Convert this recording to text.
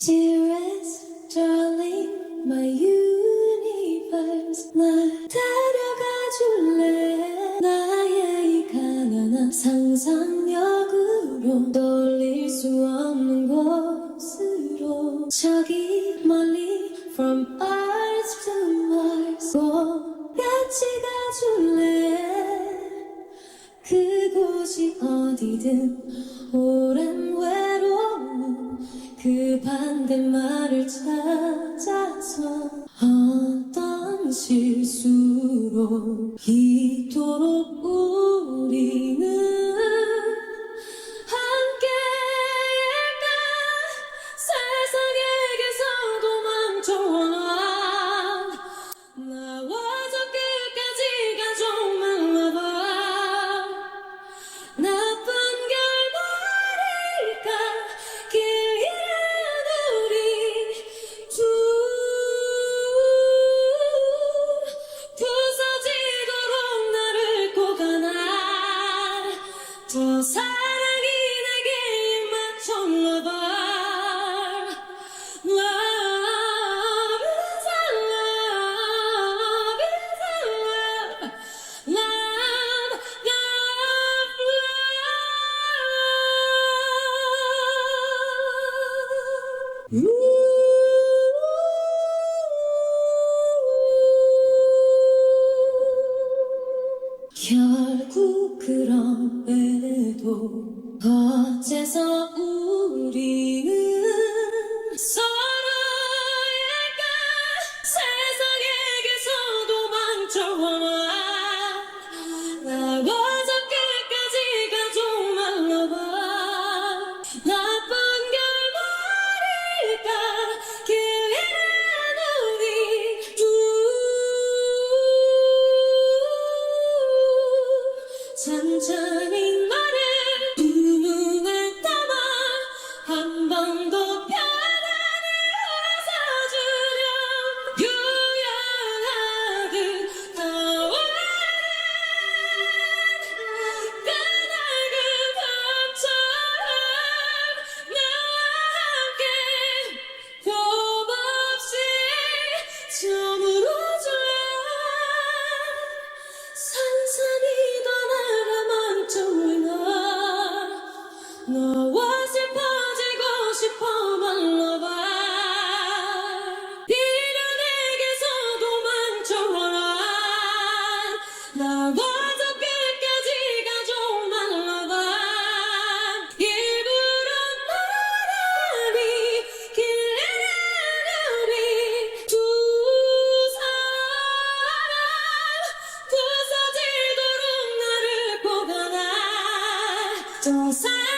Dearest my universe 날 데려가 줄래? 나의 이 가난한 상상력으로 떠올릴 수 없는 곳으로. 저기 멀리 from Earth to Mars 꼭 같이 가줄래? 그곳이 어디든 외로움 그 반대말을 찾아서 어떤 실수로 이토록 결국 그런 애도 어째서 하나님 나를 부흥에 담아 한번더 너와 슬퍼지고 싶어 말로봐. 비련에게서 도망쳐와라 나와 저 끝까지 가줘 말로봐. 일부러 말하니 길래라니 두 사람 부서지도록 나를 보관한 저 사람